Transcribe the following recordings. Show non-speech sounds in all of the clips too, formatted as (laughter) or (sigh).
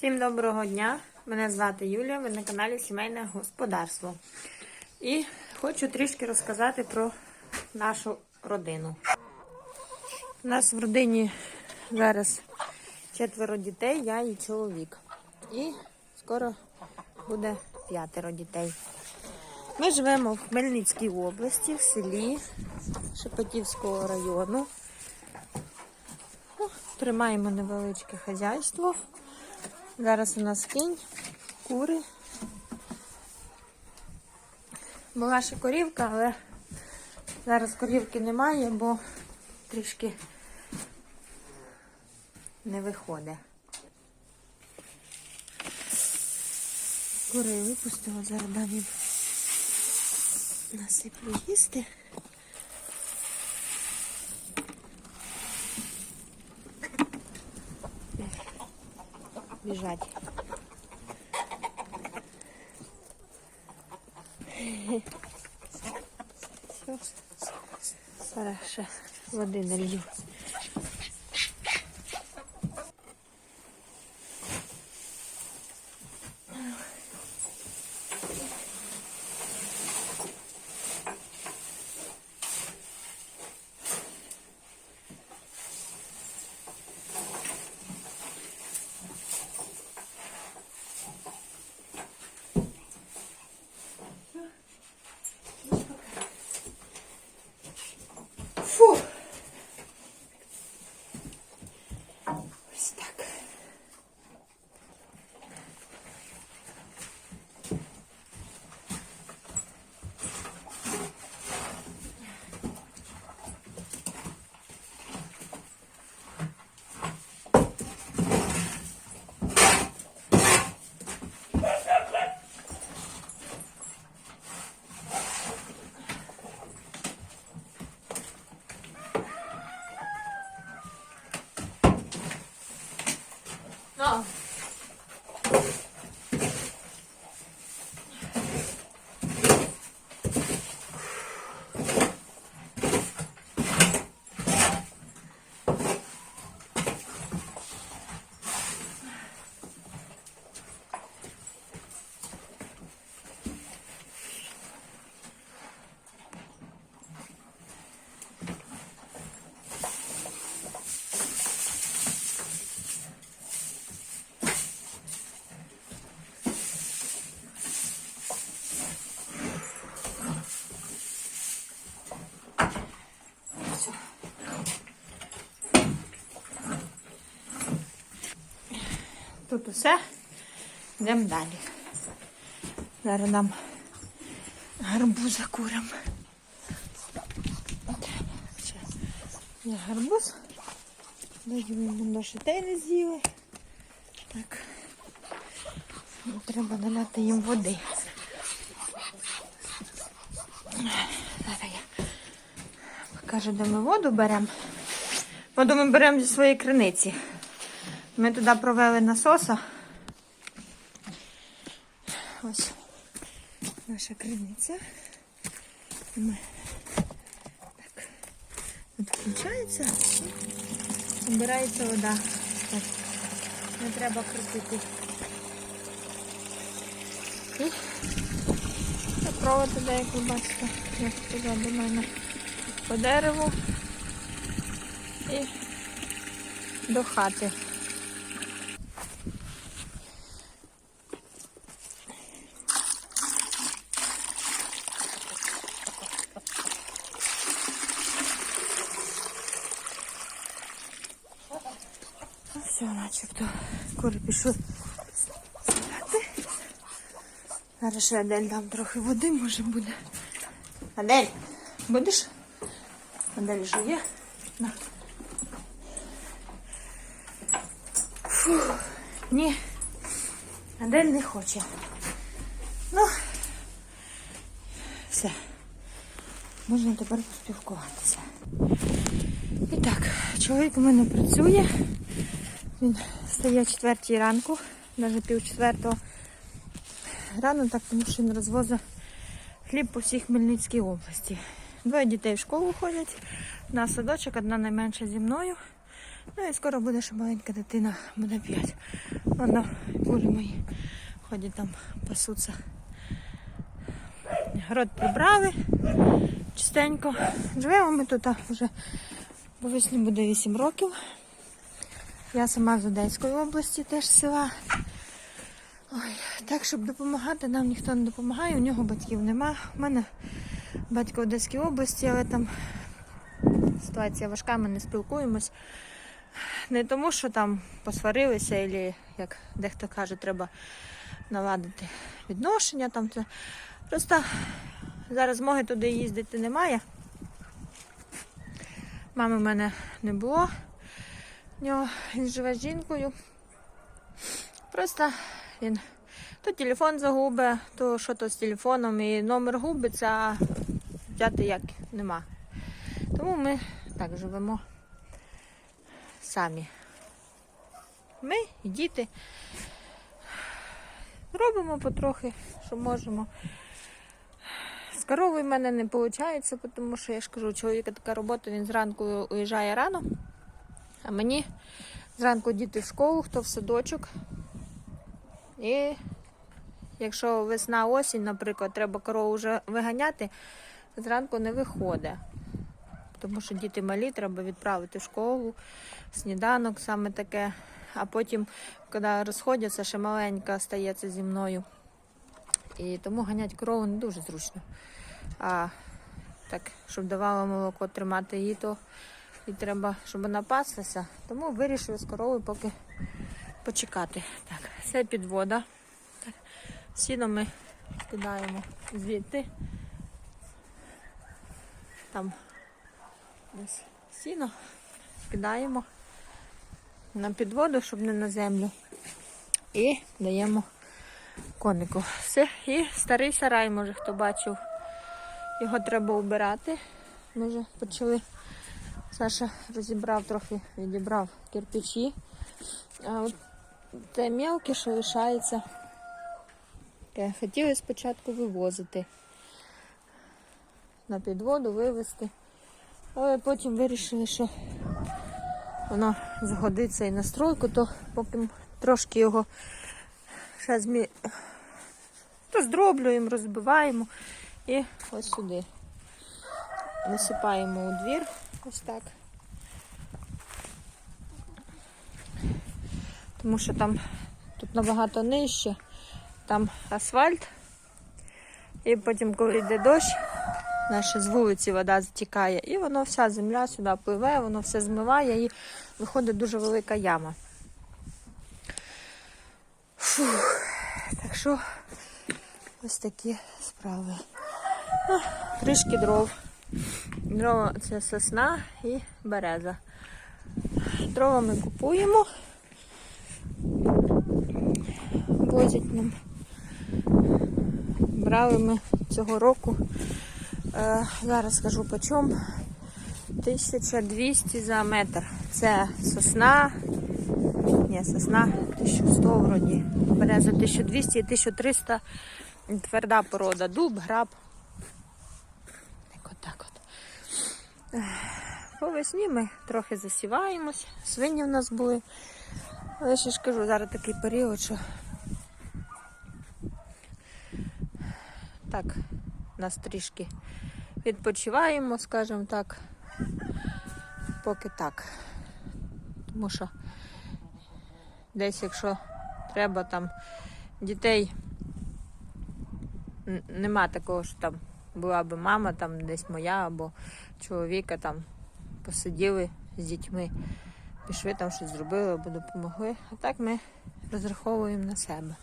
Всім доброго дня! Мене звати Юлія, ви на каналі Сімейне Господарство. І хочу трішки розказати про нашу родину. У нас в родині зараз четверо дітей, я і чоловік. І скоро буде п'ятеро дітей. Ми живемо в Хмельницькій області, в селі Шепетівського району. Ну, Тримаємо невеличке хазяйство. Зараз у нас кінь, кури. Була ще корівка, але зараз корівки немає, бо трішки не виходить. Кури випустила, зараз дам їм насиплю їсти. Біжать. Все. Зараз ще води налью. Усе. Йдемо далі. Зараз нам гарбуза курам. Є гарбуз. Даю йому до шитей не з'їли. Так. Треба наляти їм води. Зараз я покажу, де ми воду беремо. Воду ми беремо зі своєї криниці. Ми туди провели насоса. Ось наша криниця. Ми так. І збирається вода. Так. Не треба крутити. І провод туди, як ви бачите, як до мене по дереву і до хати. Все, начебто кури пішли спати. Зараз ще Адель дам трохи води, може буде. Адель, будеш? Адель жує. На. Ні. Адель не хоче. Ну, все. Можна тепер поспілкуватися. І так, чоловік у мене працює. Він стає четвертій ранку, навіть пів четвертого. Рано так, тому що він розвозить хліб по всій Хмельницькій області. Двоє дітей в школу ходять, одна садочок, одна найменша зі мною. Ну і скоро буде ще маленька дитина, буде 5. Воно кулі мої ходять там, пасуться. Город прибрали чистенько. Живемо ми тут а, вже по весні буде 8 років. Я сама з Одеської області, теж села. Ой, так, щоб допомагати, нам ніхто не допомагає, у нього батьків нема. У мене батько в Одеській області, але там ситуація важка, ми не спілкуємось. Не тому, що там посварилися, або, як дехто каже, треба наладити відношення. Там це. Просто зараз змоги туди їздити немає. Мами в мене не було. В нього він живе з жінкою. Просто він то телефон загубить, то що то з телефоном і номер губиться, а взяти як нема. Тому ми так живемо самі. Ми і діти. Робимо потрохи, що можемо. З коровою в мене не виходить, тому що я ж кажу, у чоловіка така робота, він зранку уїжджає рано, а мені зранку діти в школу, хто в садочок. І якщо весна осінь, наприклад, треба корову вже виганяти, зранку не виходить. Тому що діти малі, треба відправити в школу, сніданок саме таке. А потім, коли розходяться, ще маленька стається зі мною. І тому ганяти корову не дуже зручно. А так, щоб давала молоко тримати її, то і треба, щоб вона. Тому вирішили з коровою поки почекати. Так, це підвода. Так, сіно ми кидаємо звідти. Там десь сіно кидаємо на підводу, щоб не на землю. І даємо конику. Все. І старий сарай, може хто бачив. Його треба убирати. Ми вже почали. Саша розібрав трохи, відібрав кирпичі. А от те мелке, що лишається. Хотіли спочатку вивозити на підводу, вивезти. Але потім вирішили, що воно згодиться і на стройку, то поки трошки його ще змі... роздроблюємо, розбиваємо і ось сюди. Насипаємо у двір, ось так. Тому що там тут набагато нижче, там асфальт. І потім, коли йде дощ, наша з вулиці вода затікає, і воно вся земля сюди пливе, воно все змиває і виходить дуже велика яма. Фух. Так що ось такі справи. Ну, трішки дров. Дрова це сосна і береза. Дрова ми купуємо. Возять нам. Брали ми цього року. Е, зараз скажу по чому. 1200 за метр. Це сосна. Ні, сосна 1100 вроді. Береза 1200 і 1300 тверда порода. Дуб, граб. Так от так от. Ех, По весні ми трохи засіваємось. Свині в нас були. Але ще ж кажу, зараз такий період, що так, нас трішки відпочиваємо, скажімо так, поки так. Тому що десь, якщо треба там дітей, нема такого, що там була би мама, там десь моя або чоловіка там посиділи з дітьми, пішли там щось зробили або допомогли. А так ми розраховуємо на себе.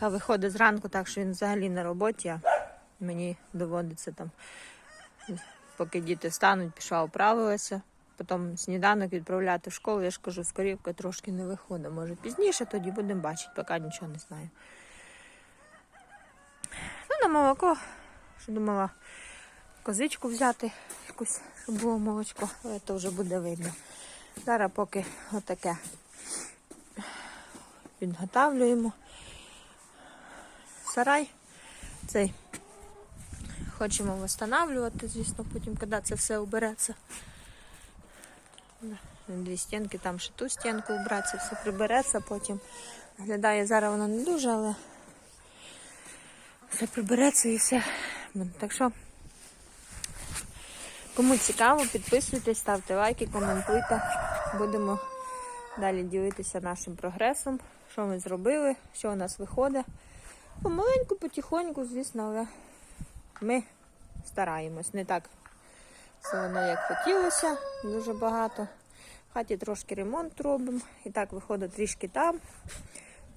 А виходить зранку так, що він взагалі на роботі, а мені доводиться там, поки діти встануть, пішла оправилася. Потім сніданок відправляти в школу, я ж кажу, скорівка трошки не виходить. Може пізніше, тоді будемо бачити, поки нічого не знаю. На молоко, що думала, козичку взяти, якусь, щоб було молочко, але то вже буде видно. Зараз поки отаке підготавлюємо. Сарай цей хочемо встановлювати, звісно, потім, коли це все убереться. Дві стінки, там ще ту стінку убрати, все прибереться потім. Виглядає зараз воно не дуже, але все прибереться і все. Так що, кому цікаво, підписуйтесь, ставте лайки, коментуйте. Будемо далі ділитися нашим прогресом, що ми зробили, що у нас виходить. Помаленьку, потихоньку, звісно, але ми стараємось. Не так все воно як хотілося, дуже багато. В хаті трошки ремонт робимо. І так виходить трішки там.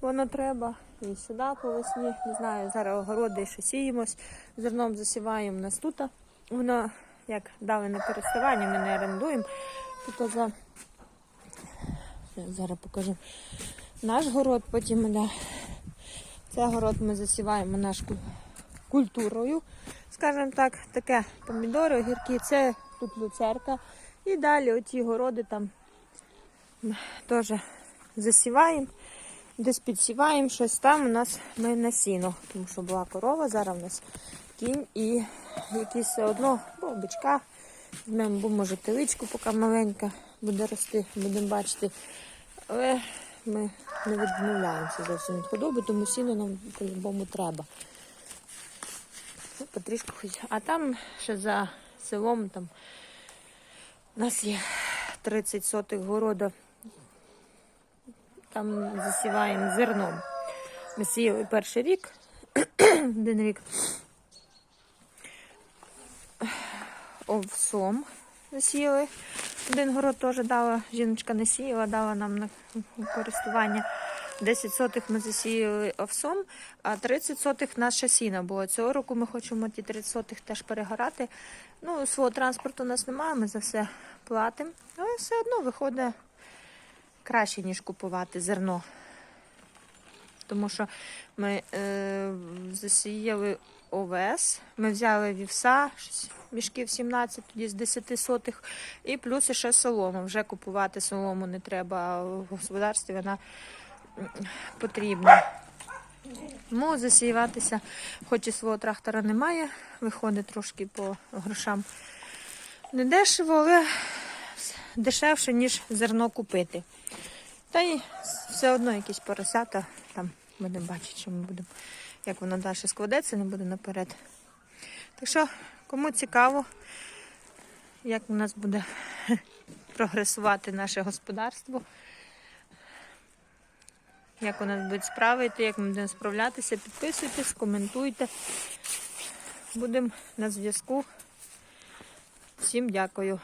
Воно треба. І сюди по весні. Не знаю, зараз огороди ще сіємось, зерном засіваємо нас тут. Воно як дали на користування, ми не орендуємо. Тут за зараз покажу наш город, потім да. Це город ми засіваємо наш ку- культурою. Скажімо так, таке помідори, огірки, це тут люцерка. І далі оті городи там теж засіваємо, десь підсіваємо щось там у нас ми на сіно, тому що була корова, зараз у нас кінь і якісь одно бо бичка. Візьмемо, бо може теличку, поки маленька буде рости, будемо бачити. Але ми не відмовляємося зовсім від худоби, тому сіно нам по-любому треба. Ну, потрішку хоч. А там ще за селом там у нас є 30 сотих города. Там засіваємо зерном. Ми сіяли перший рік, (clears throat) один рік овсом засіяли. Один город теж дала, жіночка не сіяла, дала нам на користування. 10 сотих ми засіяли овсом, а 30 сотих наша сіна було. Цього року ми хочемо ті 30 сотих теж перегорати. Ну, свого транспорту у нас немає, ми за все платимо. Але все одно виходить краще, ніж купувати зерно. Тому що ми е, засіяли овес, ми взяли вівса, мішків 17, тоді з 10 сотих, і плюс ще солому. Вже купувати солому не треба, в господарстві вона потрібна. Тому засіюватися, хоч і свого трактора немає, виходить трошки по грошам. Не дешево, але дешевше, ніж зерно купити. Та й все одно якісь поросята, там будемо бачити, що ми будемо, як воно далі складеться, не буде наперед. Так що, кому цікаво, як у нас буде (laughs) прогресувати наше господарство, як у нас будуть справи як ми будемо справлятися, підписуйтесь, коментуйте. Будемо на зв'язку. Всім дякую.